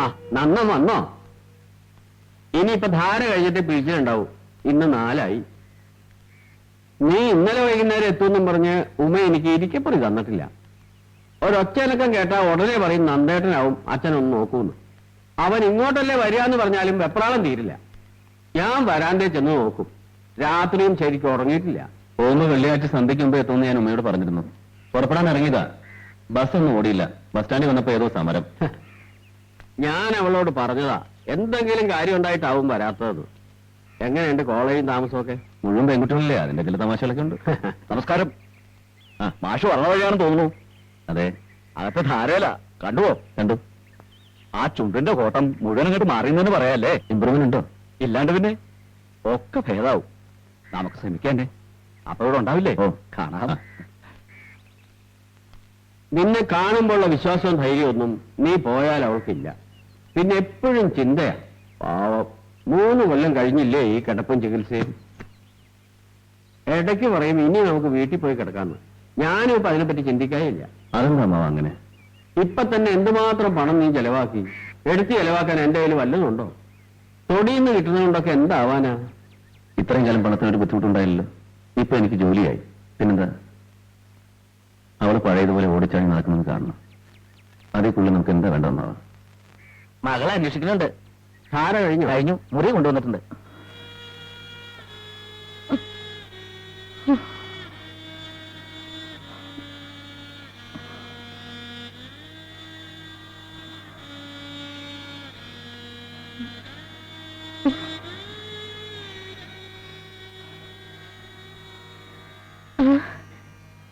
ആ നന്ന വന്നോ ഇനിയിപ്പൊ ധാര കഴിഞ്ഞിട്ട് പിരിച്ചിട്ടുണ്ടാവും ഇന്ന് നാലായി. നീ ഇന്നലെ വൈകുന്നേരം എത്തുമെന്നും പറഞ്ഞ് ഉമ്മ എനിക്ക് ഇരിക്കപ്പറി തന്നിട്ടില്ല. ഒരൊച്ചനക്കം കേട്ടാ ഉടനെ പറയും നന്ദേട്ടനാവും അച്ഛനൊന്ന് നോക്കൂന്ന്. അവൻ ഇങ്ങോട്ടല്ലേ വരികയെന്ന് പറഞ്ഞാലും വെപ്രാളം തീരില്ല. ഞാൻ വരാന്തേ ചെന്ന് നോക്കും. രാത്രിയും ശരിക്കും ഉറങ്ങിയിട്ടില്ല. പോകുന്ന വെള്ളിയാഴ്ച സന്ധ്യയ്ക്ക് മുമ്പ് എത്തുമെന്ന് ഞാൻ ഉമ്മയോട് പറഞ്ഞിരുന്നു. പുറപ്പെടാൻ ഇറങ്ങിയതാ. ബസ് ഒന്നും ഓടിയില്ല. ബസ് സ്റ്റാൻഡിൽ വന്നപ്പോ ഏതോ സമരം. ഞാൻ അവളോട് പറഞ്ഞതാ എന്തെങ്കിലും കാര്യം ഉണ്ടായിട്ടാവും വരാത്തത്. എങ്ങനെയുണ്ട് കോളേജും താമസമൊക്കെ? മുഴുവൻ പെൺകുട്ടികളില്ലേ? അതിന്റെ ചില തമാശകളൊക്കെ ഉണ്ട്. നമസ്കാരം. ആ മാഷ് പറഞ്ഞ വഴിയാണെന്ന് തോന്നുന്നു. അതെ. അകത്തെ ധാരയില. കണ്ടുവോ കണ്ടു. ആ ചുണ്ടിന്റെ കോട്ടം മുഴുവൻ അങ്ങോട്ട് മാറിയെന്നു പറയാല്ലേ? ഇമ്പ്രൂവ്മെന്റ് ഉണ്ടോ? ഇല്ലാണ്ട് പിന്നെ ഒക്കെ ഭേദാവും. നമുക്ക് ശ്രമിക്കണ്ടേ? അപ്പൊ ഇവിടെ ഉണ്ടാവില്ലേ? ഓ. കാണാം. നിന്നെ കാണുമ്പോഴുള്ള വിശ്വാസവും ധൈര്യമൊന്നും നീ പോയാൽ അവൾക്കില്ല. പിന്നെ എപ്പോഴും ചിന്തയാ. പാവം. മൂന്ന് കൊല്ലം കഴിഞ്ഞില്ലേ ഈ കിടപ്പും ചികിത്സയും? ഇടയ്ക്ക് പറയും ഇനി നമുക്ക് വീട്ടിൽ പോയി കിടക്കാന്ന്. ഞാനും ഇപ്പൊ അതിനെപ്പറ്റി ചിന്തിക്കാനില്ല. അതെന്താ അമ്മാവ അങ്ങനെ? ഇപ്പൊ തന്നെ എന്തുമാത്രം പണം നീ ചെലവാക്കി? എടുത്ത് ചെലവാക്കാൻ എന്റെ കയ്യിൽ വല്ലതുണ്ടോ തൊടിയിൽ നിന്ന് കിട്ടുന്നതുകൊണ്ടൊക്കെ എന്താവാനാ? ഇത്രയും കാലം പണത്തിന് ഒരു ബുദ്ധിമുട്ടുണ്ടായില്ലല്ലോ. ഇപ്പൊ എനിക്ക് ജോലിയായി. പിന്നെന്താ? അവൾ പഴയതുപോലെ ഓടിച്ചാടി നടക്കുന്നത് കാണണം. അതേക്കുള്ളിൽ നമുക്ക് എന്താ വേണ്ടെന്നാവാ മകളെ അന്വേഷിക്കുന്നുണ്ട്. ധാര കഴിഞ്ഞു? കഴിഞ്ഞു. മുറി കൊണ്ടുവന്നിട്ടുണ്ട്.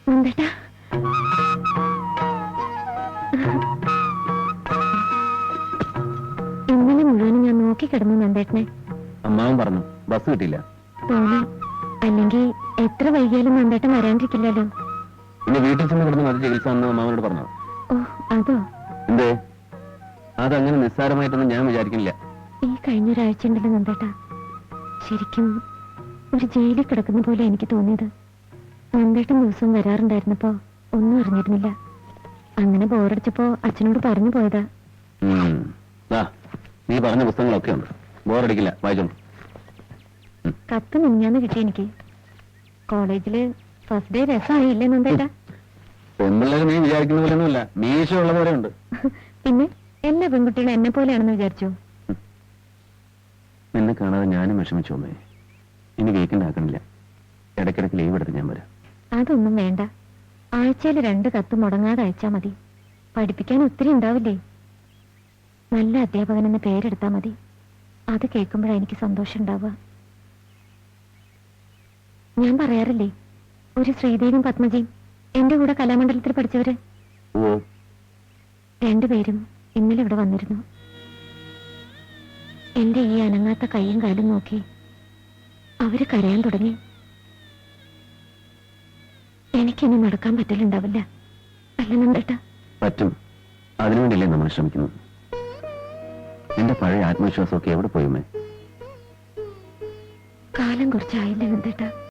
നന്ദേട്ടാ നോക്കിക്കിടന്നു നന്ദേട്ടനെ. അമ്മാവൻ പറഞ്ഞു ബസ് കിട്ടിയില്ല. തോന്നി അല്ലെങ്കിൽ എത്ര വൈകിയാലും നന്ദേട്ടൻ വരാണ്ടിരിക്കില്ലല്ലോ. ഇനി വീട്ടിൽ ചെന്ന് കിടന്ന് മതി ചികിത്സ എന്ന് അമ്മാവനോട് പറഞ്ഞു? ഓ അതോ? എന്തേ? അതങ്ങനെ നിസ്സാരമായിട്ടൊന്നും ഞാൻ വിചാരിക്കുന്നില്ല. ഈ കഴിഞ്ഞൊരാഴ്ച ഉണ്ടല്ലോ നന്ദേട്ടാ. ശരിക്കും ഒരു ജയിലിൽ കിടക്കുന്ന പോലെ എനിക്ക് തോന്നിയത്. നന്ദേട്ടൻ ദിവസം വരാറുണ്ടായിരുന്നപ്പോ ഒന്നും അറിഞ്ഞിരുന്നില്ല. അങ്ങനെ ബോറടിച്ചപ്പോ അച്ഛനോട് പറഞ്ഞു പോയതാ. ഉം. ദാ, നീ പറഞ്ഞ പുസ്തകങ്ങളൊക്കെ ഉണ്ട്. ബോറടിക്കില്ല വായിച്ചോളൂ. കത്ത് മിനിഞ്ഞാന്ന് കിട്ടി എനിക്ക്. കോളേജിൽ ഫസ്റ്റ് ഡേ രസമായില്ലേ നന്ദേട്ടാ? പെൺപിള്ളേർ നീ വിചാരിക്കുന്ന പോലെയൊന്നുമല്ല. മീശ ഉള്ള പോലെ ഉണ്ട്. പിന്നെ എല്ലാ പെൺകുട്ടികളും എന്നെ പോലെയാണെന്ന് വിചാരിച്ചു? നിന്നെ കാണാതെ ഞാനും വിഷമിച്ചു അമ്മേ. ഇനി വീക്കെൻഡ് ആക്കണില്ല. ഇടയ്ക്കിടയ്ക്ക് ലീവ് എടുത്ത് ഞാൻ വരാം. അതൊന്നും വേണ്ട. ആഴ്ചയിൽ രണ്ട് കത്ത് മുടങ്ങാതെ അയച്ചാ മതി. പഠിപ്പിക്കാൻ ഒത്തിരി ഉണ്ടാവില്ലേ? നല്ല അധ്യാപകൻ എന്ന് പേരെടുത്താൽ മതി. അത് കേൾക്കുമ്പോഴാണ് എനിക്ക് സന്തോഷം ഉണ്ടാവുക. ഞാൻ പറയാറില്ലേ ഒരു ശ്രീദേവിയും പത്മജയും എന്റെ കൂടെ കലാമണ്ഡലത്തിൽ പഠിച്ചവര്. രണ്ടുപേരും ഇന്നലെ ഇവിടെ വന്നിരുന്നു. എന്റെ ഈ അനങ്ങാത്ത കൈയും കാലും നോക്കി അവർ കരയാൻ തുടങ്ങി. എനിക്കിനി നടക്കാൻ പറ്റലുണ്ടാവില്ല. അല്ല നന്ദേട്ടാ. പറ്റും. അതിനുവേണ്ടിയല്ലേ നമ്മൾ ശ്രമിക്കുന്നത്? എന്റെ പഴയ ആത്മവിശ്വാസമൊക്കെ എവിടെ പോയുമേ? കാലം കുറച്ചായില്ല നന്ദേട്ടാ.